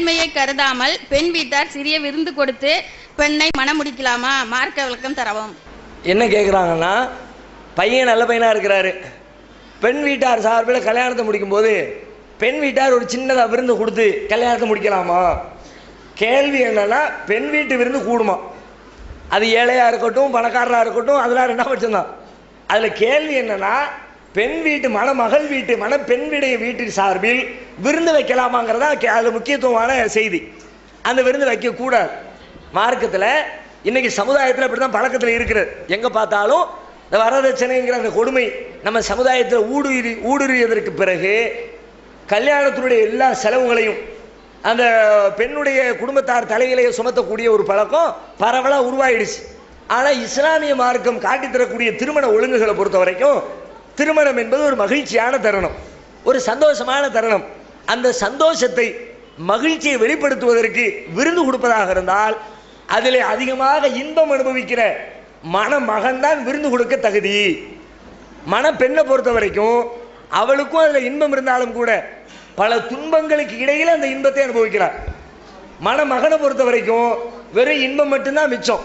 பெண்மையை கருதாமல் பெண் வீட்டார் சிறிய விருந்து கொடுத்து பெண்ணை மணமுடிக்கலாமா மார்க்க விளக்கம் தரவும். என்ன கேட்குறாங்கன்னா பையன் நல்ல பையனாக இருக்கிறாரு. பெண் வீட்டார் சார்பில் கல்யாணத்தை முடிக்கும்போது பெண் வீட்டார் ஒரு சின்னதாக விருந்து கொடுத்து கல்யாணத்தை முடிக்கலாமா? கேள்வி என்னன்னா பெண் வீட்டு விருந்து கூடுமா? அது ஏழையாக இருக்கட்டும் பணக்காரராக இருக்கட்டும் அதெல்லாம் ரெண்டாம் பட்சம்தான். அதில் கேள்வி என்னன்னா பெண் வீட்டு மணமகள் வீட்டு மண பெண் வீட்டின் சார்பில் விருந்து வைக்கலாமாங்கிறதா அது முக்கியத்துவமான செய்தி. அந்த விருந்து வைக்கக்கூடாது மார்க்கத்தில் இன்னைக்கு சமுதாயத்தில் அப்படி தான் பழக்கத்தில் இருக்கிறது. எங்கே பார்த்தாலும் இந்த வரதட்சணைங்கிற அந்த கொடுமை நம்ம சமுதாயத்தில் ஊடுருவி ஊடுருவியதற்கு பிறகு கல்யாணத்தினுடைய எல்லா செலவுகளையும் அந்த பெண்ணுடைய குடும்பத்தார் தலையிலேயே சுமத்தக்கூடிய ஒரு பழக்கம் பரவலாக உருவாயிடுச்சு. ஆனால் இஸ்லாமிய மார்க்கம் காட்டித் தரக்கூடிய திருமண ஒழுங்குகளை பொறுத்த வரைக்கும் திருமணம் என்பது ஒரு மகிழ்ச்சியான தருணம். ஒரு சந்தோஷமான தருணம். அந்த சந்தோஷத்தை மகிழ்ச்சியை வெளிப்படுத்துவதற்கு விருந்து கொடுப்பதாக இருந்தால் அதில் அதிகமாக இன்பம் அனுபவிக்கிற மணமகன் தான் விருந்து கொடுக்க தகுதி. மணப்பெண்ணை பொறுத்த வரைக்கும் அவளுக்கும் அதில் இன்பம் இருந்தாலும் கூட பல துன்பங்களுக்கு இடையில அந்த இன்பத்தை அனுபவிக்கிறார். மணமகனை பொறுத்த வரைக்கும் வெறும் இன்பம் மட்டும்தான் மிச்சம்.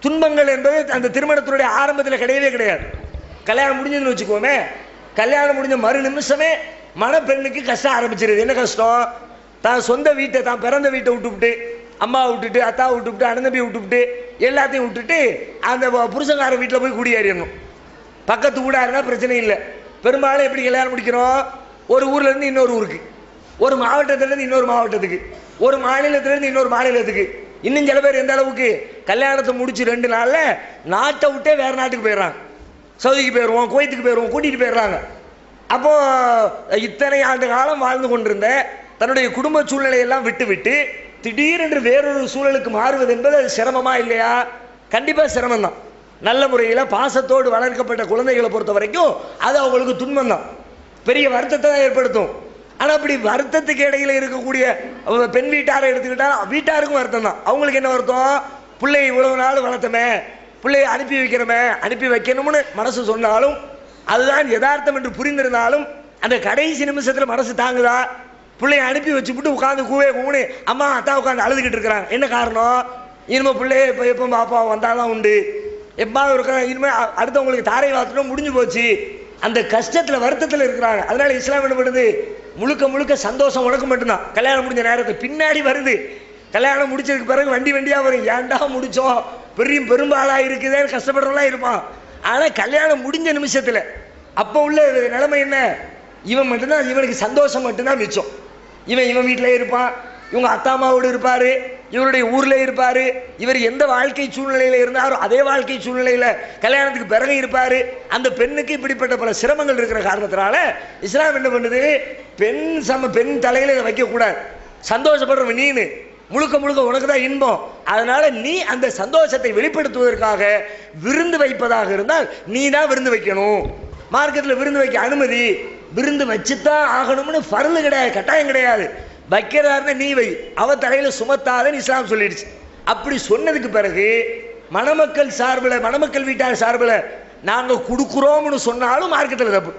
துன்பங்கள் என்பது அந்த திருமணத்தினுடைய ஆரம்பத்தில் கிடையவே கிடையாது. கல்யாணம் முடிஞ்சதுன்னு வச்சுக்கோமே கல்யாணம் முடிஞ்ச மறு நிமிஷமே மணப்பெண்ணுக்கு கஷ்டம் ஆரம்பிச்சிருது. என்ன கஷ்டம்? தான் சொந்த வீட்டை தான் பிறந்த வீட்டை விட்டுவிட்டு அம்மா விட்டுட்டு அத்தா விட்டுவிட்டு அண்ணன் விட்டுவிட்டு எல்லாத்தையும் விட்டுட்டு அந்த புருஷங்கார வீட்டில் போய் குடியேறிடணும். பக்கத்து ஊடா இருந்தால் பிரச்சனை இல்லை. பெரும்பாலும் எப்படி கல்யாணம் முடிக்கிறோம்? ஒரு ஊர்லேருந்து இன்னொரு ஊருக்கு. ஒரு மாவட்டத்திலேருந்து இன்னொரு மாவட்டத்துக்கு. ஒரு மாநிலத்திலேருந்து இன்னொரு மாநிலத்துக்கு. இன்னும் சில பேர் எந்த அளவுக்கு கல்யாணத்தை முடிச்சு ரெண்டு நாளில் நாட்டை விட்டே வேறு நாட்டுக்கு போயிடுறாங்க. சவுதிக்கு போயிடுவோம் குவைத்துக்கு போயிடுவோம் கூட்டிகிட்டு போயிடுறாங்க. அப்போ இத்தனை ஆண்டு காலம் வாழ்ந்து கொண்டிருந்த தன்னுடைய குடும்ப சூழ்நிலையெல்லாம் விட்டு விட்டு திடீரென்று வேறொரு சூழலுக்கு மாறுவது என்பது அது சிரமமா இல்லையா? கண்டிப்பாக சிரமம் தான் நல்ல முறையில் பாசத்தோடு வளர்க்கப்பட்ட குழந்தைகளை பொறுத்த வரைக்கும் அது அவங்களுக்கு துன்பம் தான் பெரிய வருத்தத்தை தான் ஏற்படுத்தும். ஆனால் அப்படி வருத்தத்துக்கு இடையில் இருக்கக்கூடிய பெண் வீட்டாரை எடுத்துக்கிட்டால் வீட்டாருக்கும் வருத்தம் தான் அவங்களுக்கு என்ன வருத்தம்? பிள்ளை இவ்வளவு நாள் வளர்த்தமே. பிள்ளையை அனுப்பி வைக்கிறோமே அனுப்பி வைக்கணும்னு மனசு சொன்னாலும் அதுதான் யதார்த்தம் என்று புரிந்திருந்தாலும் அந்த கடைசி நிமிஷத்தில் மனசு தாங்குதா? பிள்ளைய அனுப்பி வச்சுப்புட்டு உட்காந்து கூவே கூணு அம்மா அத்தா உட்காந்து அழுதுகிட்டு இருக்கிறாங்க. என்ன காரணம்? இனிமேல் பிள்ளைய இப்போ எப்போ பாப்பா வந்தாதான் உண்டு. எப்பாவது இருக்கிறாங்க இனிமேல் அடுத்தவங்களுக்கு தாரை வாத்துட்டோம் முடிஞ்சு போச்சு. அந்த கஷ்டத்தில் வருத்தத்தில் இருக்கிறாங்க. அதனால இஸ்லாம் என்ன பண்ணுது? முழுக்க முழுக்க சந்தோஷம் உனக்கு மட்டும்தான். கல்யாணம் முடிஞ்ச நேரத்தை பின்னாடி வருது. கல்யாணம் முடிச்சதுக்கு பிறகு வண்டி வண்டியாக வரும். ஏன்டா முடித்தோம் பெரிய பெரும்பாலாக இருக்குதேன்னு கஷ்டப்படுறவங்களாம் இருப்பான். ஆனால் கல்யாணம் முடிஞ்ச நிமிஷத்தில் அப்போ உள்ள நிலைமை என்ன? இவன் மட்டும்தான் இவனுக்கு சந்தோஷம் மட்டும்தான் மிச்சம். இவன் இவன் வீட்டிலே இருப்பான் இவங்க அத்தா அம்மாவோடு இருப்பார் இவருடைய ஊரில் இருப்பார் இவர் எந்த வாழ்க்கை சூழ்நிலையில் இருந்தாரோ அதே வாழ்க்கை சூழ்நிலையில் கல்யாணத்துக்கு பிறகு இருப்பார். அந்த பெண்ணுக்கு இப்படிப்பட்ட பல சிரமங்கள் இருக்கிற காரணத்தினால இஸ்லாம் என்ன பண்ணுது? பெண் சம பெண் தலையில் இதை வைக்கக்கூடாது. சந்தோஷப்படுறவன் நீனு. முழுக்க முழுக்க உனக்கு தான் இன்பம். அதனால நீ அந்த சந்தோஷத்தை வெளிப்படுத்துவதற்காக விருந்து வைப்பதாக இருந்தால் நீ தான் விருந்து வைக்கணும். மார்க்கெட்டில் விருந்து வைக்க அனுமதி. விருந்து வச்சுத்தான் ஆகணும்னு ஃபர்லு கிடையாது கட்டாயம் கிடையாது. வைக்கிறதாருன்னா நீ வை. அவ தலையில் சுமத்தாதன்னு இஸ்லாம் சொல்லிடுச்சு. அப்படி சொன்னதுக்கு பிறகு மணமக்கள் சார்பில் மணமக்கள் வீட்டார் சார்பில் நாங்கள் கொடுக்குறோம்னு சொன்னாலும் மார்க்கெட்டில் தப்பு.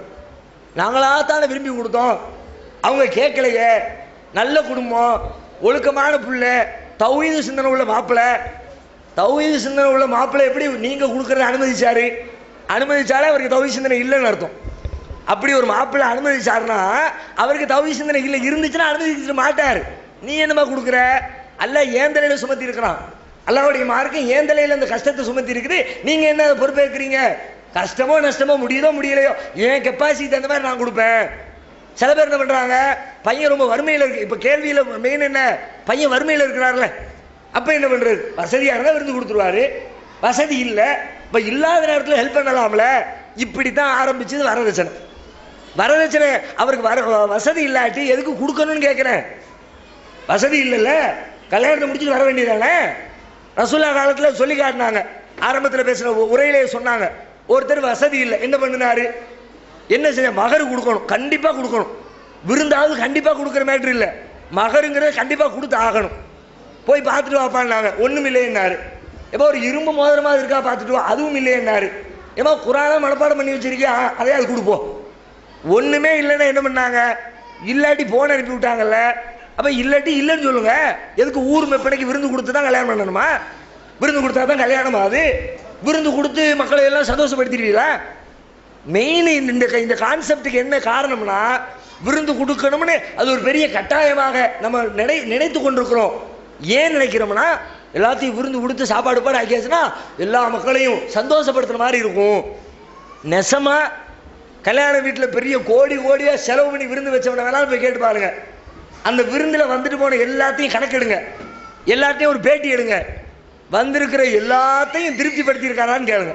நாங்களா தானே விரும்பி கொடுத்தோம். அவங்க கேட்கலையே. நல்ல குடும்பம். ஒழுக்கமான பிள்ளை தௌஹீது சிந்தனை உள்ள மாப்பிள்ளை தௌஹீது சிந்தனை உள்ள மாப்பிள்ளை எப்படி நீங்கள் கொடுக்குறத அனுமதிச்சாரு? அனுமதிச்சாலே அவருக்கு தௌஹீது சிந்தனை இல்லைன்னு அர்த்தம். அப்படி ஒரு மாப்பிள்ளை அனுமதிச்சாருன்னா அவருக்கு தௌஹீது சிந்தனை இல்லை இருந்துச்சுன்னா அனுமதிச்சிட்டு மாட்டார். நீ என்னமா கொடுக்குற? அல்ல ஏந்தலையில் சுமத்தி இருக்கிறான்? அல்லாவுடைய மார்க்கம் ஏந்தலையில் அந்த கஷ்டத்தை சுமத்தி இருக்குது? நீங்கள் என்ன அதை பொறுப்பேற்கிறீங்க? கஷ்டமோ நஷ்டமோ முடியுதோ முடியலையோ? ஏன் கெப்பாசிட்டி தகுந்த மாதிரி நான் கொடுப்பேன்? சில பேர் என்ன பண்ணுறாங்க பையன் ரொம்ப வறுமையில் இருக்கு. இப்போ கேள்வியில் மெயின் என்ன பையன் வறுமையில் இருக்கிறார்ல. அப்போ என்ன பண்ணுறது வசதியாக இருந்தால் விருந்து கொடுத்துருவாரு. வசதி இல்லை. இப்போ இல்லாத நேரத்தில் ஹெல்ப் பண்ணலாம்ல. இப்படித்தான் ஆரம்பிச்சது வரதட்சணை. வரதட்சணை அவருக்கு வர வசதி இல்லாட்டி எதுக்கு கொடுக்கணும்னு கேட்குறேன் வசதி இல்லைல்ல. கல்யாணத்தை முடிச்சுட்டு வர வேண்டியதானே ரசூல்லா காலத்தில் சொல்லி காட்டினாங்க. ஆரம்பத்தில் பேசுகிற உரையிலேயே உரையிலே சொன்னாங்க. ஒருத்தர் வசதி இல்லை. என்ன பண்ணினாரு? என்ன செய்ய மகர் கொடுக்கணும் கண்டிப்பாக கொடுக்கணும். விருந்தாவது கண்டிப்பாக கொடுக்குற மேட்ரு இல்லை. மகருங்கிறத கண்டிப்பாக கொடுத்து ஆகணும். போய் பார்த்துட்டு வாப்பான்னாங்க. ஒன்றும் இல்லைன்னாரு. எப்போ ஒரு இரும்பு மோதிரமா இருக்கா பார்த்துட்டு வா. அதுவும் இல்லைன்னாரு. ஏமா குரானா மனப்பாடம் பண்ணி வச்சிருக்கியா? அதே அது கொடுப்போம் ஒன்றுமே இல்லைன்னா என்ன பண்ணாங்க? இல்லாட்டி போன் அனுப்பி விட்டாங்கல்ல. அப்போ இல்லாட்டி இல்லைன்னு சொல்லுங்க. எதுக்கு ஊர் மெப்பனைக்கு விருந்து கொடுத்து தான் கல்யாணம் பண்ணணுமா? விருந்து கொடுத்தா தான் கல்யாணம் ஆகுது. விருந்து கொடுத்து மக்களை எல்லாம் சந்தோஷப்படுத்திடுவீங்களா? மெயின் இந்த இந்த கான்செப்டுக்கு என்ன காரணம்னா விருந்து கொடுக்கணும்னு அது ஒரு பெரிய கட்டாயமாக நம்ம நினை நினைத்து கொண்டிருக்கிறோம். ஏன் நினைக்கிறோம்னா எல்லாத்தையும் விருந்து கொடுத்து சாப்பாடு பாடு ஆக்கியாச்சுன்னா எல்லா மக்களையும் சந்தோஷப்படுத்துகிற மாதிரி இருக்கும். நெசமா கல்யாண வீட்டில் பெரிய கோடி கோடியாக செலவு பண்ணி விருந்து வச்சவன வேணாலும் போய் கேட்டு பாருங்க. அந்த விருந்தில் வந்துட்டு போன எல்லாத்தையும் கணக்கெடுங்க. எல்லாத்தையும் ஒரு பேட்டி எடுங்க. வந்திருக்கிற எல்லாத்தையும் திருப்திப்படுத்தியிருக்காரான்னு கேளுங்க.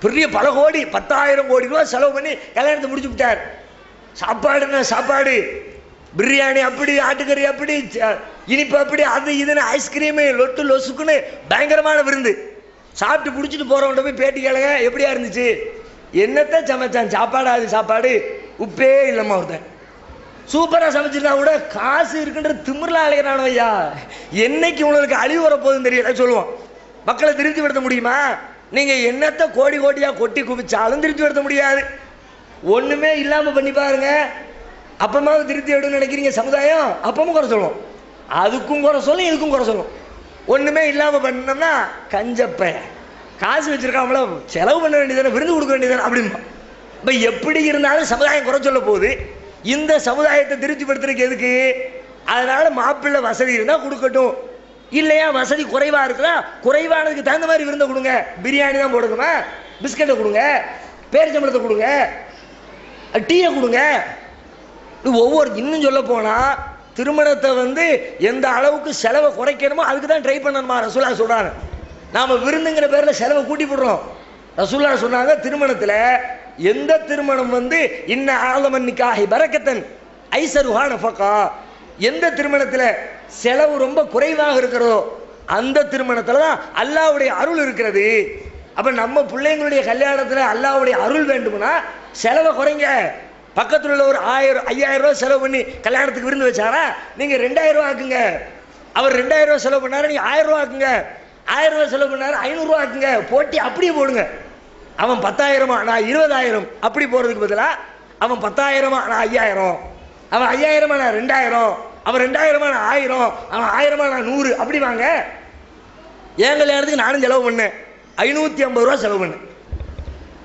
பெரிய பல கோடி பத்தாயிரம் கோடி ரூபா செலவு பண்ணி கல்யாணத்தை முடிச்சு விட்டார். சாப்பாடுன்னா சாப்பாடு? பிரியாணி அப்படி ஆட்டுக்கறி அப்படி ச- இனிப்பு அப்படி அது இதுன்னு ஐஸ்கிரீமு லொட்டு லொசுக்குன்னு பயங்கரமான விருந்து. சாப்பிட்டு பிடிச்சிட்டு போகிறவன்ட்ட போய் பேட்டி கேளுங்க எப்படியா இருந்துச்சு? என்னத்த சமைச்சான்? சாப்பாடு அது சாப்பாடு? உப்பே இல்லைம்மா ஒருத்தன். சூப்பராக சமைச்சிருந்தா கூட காசு இருக்குன்ற திமிரில் அலைகிறானோ ஐயா. என்னைக்கு உங்களுக்கு அழிவு வரப்போகுதுன்னு தெரியல சொல்லுவோம். மக்களை திருப்திப்படுத்த முடியுமா? நீங்க என்னத்த கோடி கோடியா கொட்டி குவிச்சாலும் எடுத்த முடியாது? ஒண்ணுமே இல்லாம பண்ணி பாருங்க. அப்பமாவது திருப்தி எடுன்னு நினைக்கிறீங்க சமுதாயம்? அப்பமும் குறை சொல்லும். அதுக்கும் குறை சொல்லும் இதுக்கும் குறை சொல்லும். ஒண்ணுமே இல்லாம பண்ணோம்னா கஞ்சப்ப காசு வச்சிருக்காமல செலவு பண்ண வேண்டியதானே விருந்து கொடுக்க வேண்டியதானே அப்படின்னு இப்ப எப்படி இருந்தாலும் சமுதாயம் குறை சொல்ல போகுது. இந்த சமுதாயத்தை திருப்திப்படுத்துறதுக்கு எதுக்கு? அதனால மாப்பிள்ளை வசதி இருந்தால் கொடுக்கட்டும். இல்லையா? வசதி குறைவாக இருக்குதா? குறைவானதுக்கு தகுந்த மாதிரி விருந்தை கொடுங்க. பிரியாணி தான் போடுங்கம்மா. பிஸ்கட்டை கொடுங்க. பேரிச்சம்பளத்தை கொடுங்க. டீயை கொடுங்க. ஒவ்வொரு இன்னும் சொல்ல போனால் திருமணத்தை வந்து எந்த அளவுக்கு செலவை குறைக்கணுமோ அதுக்கு தான் ட்ரை பண்ணணுமா? ரசூலா சொல்கிறாங்க நாம் விருந்துங்கிற பேரில் செலவை கூட்டி போடுறோம் ரசூல்லா சொன்னாங்க திருமணத்தில் எந்த திருமணம் வந்து இன்ன ஆலமன் நிக்காஹி பரக்கத்தன் ஐசருஹா நஃபகா எந்த திருமணத்தில் செலவு ரொம்ப குறைவாக இருக்கிறதோ அந்த திருமணத்தில் தான் அல்லாவுடைய அருள் இருக்கிறது. அப்போ நம்ம பிள்ளைங்களுடைய கல்யாணத்தில் அல்லாவுடைய அருள் வேண்டும்னா செலவை குறைங்க. பக்கத்தில் உள்ள ஒரு ஆயிரம் ஐயாயிரம் ரூபா செலவு பண்ணி கல்யாணத்துக்கு விருந்து வச்சாரா? நீங்கள் ரெண்டாயிரம் ரூபா ஆக்குங்க. அவர் ரெண்டாயிரம் ரூபா செலவு பண்ணாரு நீங்கள் ஆயிரம் ரூபா ஆக்குங்க. ஆயிரம் ரூபா செலவு பண்ணாரு ஐநூறுரூவா ஆக்குங்க. போட்டி அப்படியே போடுங்க. அவன் பத்தாயிரமா? நான் இருபதாயிரம். அப்படி போகிறதுக்கு பதிலாக அவன் பத்தாயிரமா? நான் ஐயாயிரம். அவன் ஐயாயிரமா? நான் ரெண்டாயிரம். அவன் ரெண்டாயிரமா நான் ஆயிரம் அவன் ஆயிரமா நான் நூறு அப்படி வாங்க. என் கல்யாணத்துக்கு நானும் செலவு பண்ணேன். ஐநூற்றி ஐம்பது ரூபா செலவு பண்ணேன்.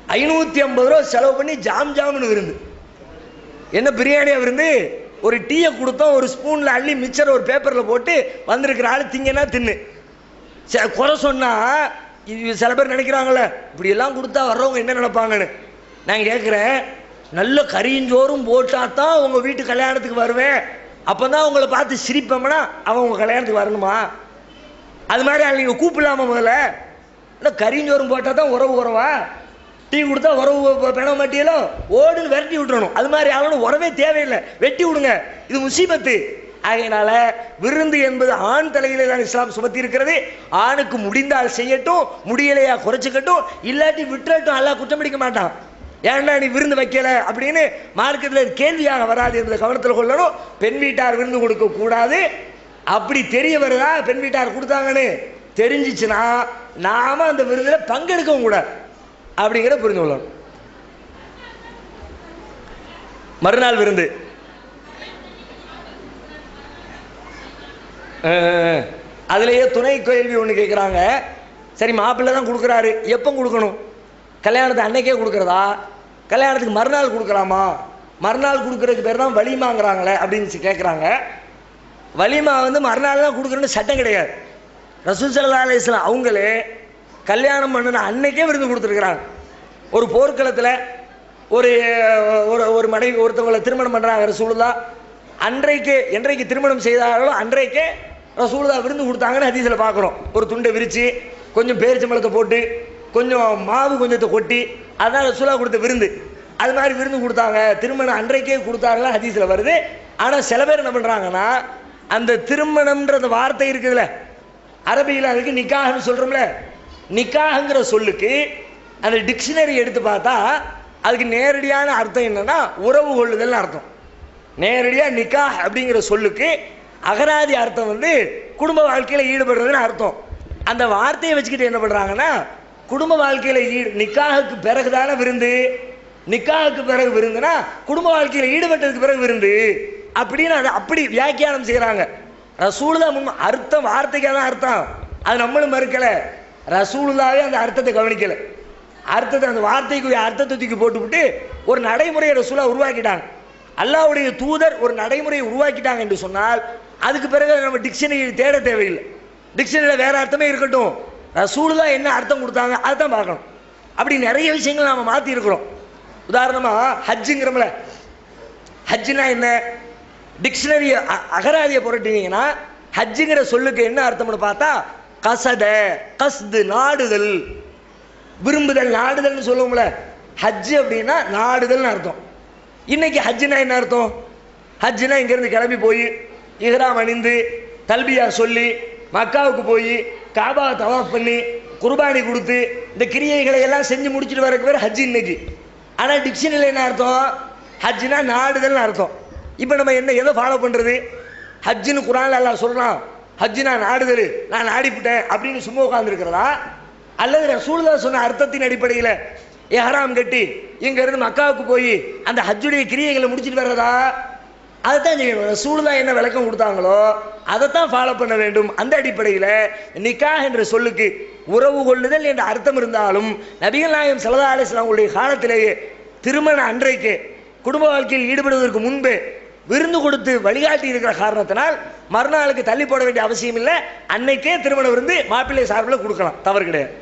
ஐநூற்றி ஐம்பது ரூபா செலவு பண்ணி ஜாம் ஜாம்னு விருந்து. என்ன பிரியாணியாக விருந்து? ஒரு டீயை கொடுத்தோம் ஒரு ஸ்பூனில் அள்ளி மிச்சர் ஒரு பேப்பரில் போட்டு வந்திருக்கிற ஆள் திங்கன்னா தின்னு. ச- குறை சொன்னால் இது சில பேர் நினைக்கிறாங்களே இப்படியெல்லாம் கொடுத்தா வர்றவங்க என்ன நினைப்பாங்கன்னு. நான் கேட்குறேன் நல்ல கறியஞ்சோறும் போட்டால் தான் உங்கள் வீட்டு கல்யாணத்துக்கு வருவேன். அப்போ தான் உங்களை பார்த்து சிரிப்போம்னா அவன் உங்கள் கல்யாணத்துக்கு வரணுமா? அது மாதிரி ஆள் நீங்கள் கூப்பிடலாமா முதல்ல? இல்லை கறிஞ்சோறும் போட்டால் தான் உறவு உறவா டீ கொடுத்தா உறவு பெண மாட்டியலோ? ஓடுன்னு விரட்டி விட்டுறணும். அது மாதிரி ஆளும் உறவே தேவையில்லை. வெட்டி விடுங்க. இது முசீபத்து. ஆகையினால விருந்து என்பது ஆண் தலையிலே தான் இஸ்லாம் சுமத்தி இருக்கிறது ஆணுக்கு முடிந்தால் செய்யட்டும் முடியலையா குறைச்சிக்கட்டும். இல்லாட்டி விட்டுறட்டும். அல்லா குற்றம் பிடிக்க மாட்டான். ஏன்டா நீ விருந்து வைக்கல? அப்படின்னு மார்க்கெட்டில் கேள்வியாக வராது என்பதை கவனத்தில் கொள்ளணும். பெண் வீட்டார் விருந்து கொடுக்க கூடாது. அப்படி தெரிய வருதா? பெண் வீட்டார் கொடுத்தாங்கன்னு தெரிஞ்சிச்சுன்னா நாம அந்த விருந்தில் பங்கெடுக்கவும் கூடாது. அப்படிங்கிற புரிந்து கொள்ளணும். மறுநாள் விருந்து. அதுலேயே துணை கேள்வி ஒன்று கேட்குறாங்க சரி மாப்பிள்ளை தான் கொடுக்குறாரு. எப்போ கொடுக்கணும்? கல்யாணத்தை அன்னைக்கே கொடுக்குறதா? கல்யாணத்துக்கு மறுநாள் கொடுக்கலாமா? மறுநாள் கொடுக்குறதுக்கு பேர் தான் வலிமாங்கிறாங்களே அப்படின்னு கேட்குறாங்க வலிமா வந்து மறுநாள் தான் கொடுக்குறேன்னு சட்டம் கிடையாது. ரசூல் சல்லா அலிஸ்லாம் அவங்களே கல்யாணம் பண்ணின அன்னைக்கே விருந்து கொடுத்துருக்குறாங்க. ஒரு போர்க்களத்தில் ஒரு ஒரு ஒரு மனைவி ஒருத்தவங்களை திருமணம் பண்ணுறாங்க ரசூலுதா அன்றைக்கு என்றைக்கு திருமணம் செய்தார்களோ அன்றைக்கே ரசூலுதா விருந்து கொடுத்தாங்கன்னு அதிசயில் பார்க்குறோம் ஒரு துண்டை விரித்து கொஞ்சம் பேரிச்சம்பளத்தை போட்டு கொஞ்சம் மாவு கொஞ்சத்தை கொட்டி அதான் ரசூலா கொடுத்த விருந்து. அது மாதிரி விருந்து கொடுத்தாங்க. திருமணம் அன்றைக்கே கொடுத்தாங்களா ஹதீஸில் வருது. ஆனால் சில பேர் என்ன பண்ணுறாங்கன்னா அந்த திருமணம்ன்ற அந்த வார்த்தை இருக்குதுல்ல அரபியில் அதுக்கு நிக்காஹ்னு சொல்கிறோம்ல நிக்காகங்கிற சொல்லுக்கு அந்த டிக்ஷனரி எடுத்து பார்த்தா அதுக்கு நேரடியான அர்த்தம் என்னன்னா உறவு கொள்ளுதல்னு அர்த்தம். நேரடியாக நிக்காஹ் அப்படிங்கிற சொல்லுக்கு அகராதி அர்த்தம் வந்து குடும்ப வாழ்க்கையில் ஈடுபடுறதுன்னு அர்த்தம். அந்த வார்த்தையை வச்சுக்கிட்டு என்ன பண்ணுறாங்கன்னா குடும்ப வாழ்க்கையில் நிக்காகுக்கு பிறகு தானே விருந்து? நிக்காகுக்கு பிறகு விருந்துனா குடும்ப வாழ்க்கையில் ஈடுபட்டதுக்கு பிறகு விருந்து. அப்படின்னு அதை அப்படி வியாக்கியானம் செய்கிறாங்க ரசூலுதா முன் அர்த்தம் வார்த்தைக்காக தான் அர்த்தம். அது நம்மளும் மறுக்கலை. ரசூலுதாவே அந்த அர்த்தத்தை கவனிக்கலை. அர்த்தத்தை அந்த வார்த்தைக்குரிய அர்த்தத்தை தூக்கி போட்டுவிட்டு ஒரு நடைமுறையை ரசூலா உருவாக்கிட்டாங்க. அல்லாவுடைய தூதர் ஒரு நடைமுறையை உருவாக்கிட்டாங்க என்று சொன்னால் அதுக்கு பிறகு நம்ம டிக்ஷனரி தேட தேவையில்லை. டிக்ஷனரியில் வேற அர்த்தமே இருக்கட்டும். ரசூலுதா என்ன அர்த்தம் கொடுத்தாங்க அதை தான் பார்க்கணும். அப்படி நிறைய விஷயங்கள் நாம் மாற்றி இருக்கிறோம் உதாரணமாக ஹஜ்ஜுங்கிறோம்ல. ஹஜ்ஜுனா என்ன? டிக்ஷனரி அகராதியை புரட்டினீங்கன்னா ஹஜ்ஜுங்கிற சொல்லுக்கு என்ன அர்த்தம்னு பார்த்தா கசத கஸ்து நாடுதல். விரும்புதல் நாடுதல்னு சொல்லுவோம்ல. ஹஜ் அப்படின்னா நாடுதல்னு அர்த்தம். இன்னைக்கு ஹஜ்ஜுனா என்ன அர்த்தம்? ஹஜ்ஜுனா இங்கேருந்து கிளம்பி போய் இஹ்ராம் அணிந்து தல்பியா சொல்லி மக்காவுக்கு போய் காபா தவாஃப் பண்ணி குர்பானி கொடுத்து இந்த கிரியைகளை எல்லாம் செஞ்சு முடிச்சுட்டு வரக்கு பேர் ஹஜ் இன்னைக்கு. ஆனால் டிக்ஷனரியில் என்ன அர்த்தம்? ஹஜ்ஜுனா நாடுதல்னு அர்த்தம். இப்போ நம்ம என்ன எதை ஃபாலோ பண்ணுறது ஹஜ்ஜுன்னு குரான் எல்லாம் சொல்கிறான் ஹஜ்ஜு நான் நாடுதல் நான் நாடிவிட்டேன் அப்படின்னு சும்மா உட்காந்துருக்கிறதா அல்லது சூழ்நிலை சொன்ன அர்த்தத்தின் அடிப்படையில் எஹராம் கட்டி இங்கேருந்து மக்காவுக்கு போய் அந்த ஹஜ்ஜுடைய கிரியைகளை முடிச்சிட்டு வர்றதா? அதைத்தான் செய்யணும் ரசூலுல்லா என்ன விளக்கம் கொடுத்தாங்களோ அதைத்தான் ஃபாலோ பண்ண வேண்டும். அந்த அடிப்படையில் நிக்கா என்ற சொல்லுக்கு உறவு கொள்ளுதல் என்ற அர்த்தம் இருந்தாலும் நபிகள் நாயகம் சலதா அலிஸ்லாமுடைய காலத்திலேயே திருமண அன்றைக்கு குடும்ப வாழ்க்கையில் ஈடுபடுவதற்கு முன்பே விருந்து கொடுத்து வழிகாட்டி இருக்கிற காரணத்தினால் மறுநாளுக்கு தள்ளி போட வேண்டிய அவசியம் இல்லை. அன்னைக்கே திருமண விருந்து மாப்பிள்ளை சார்பில் கொடுக்கலாம். தவறு கிடையாது.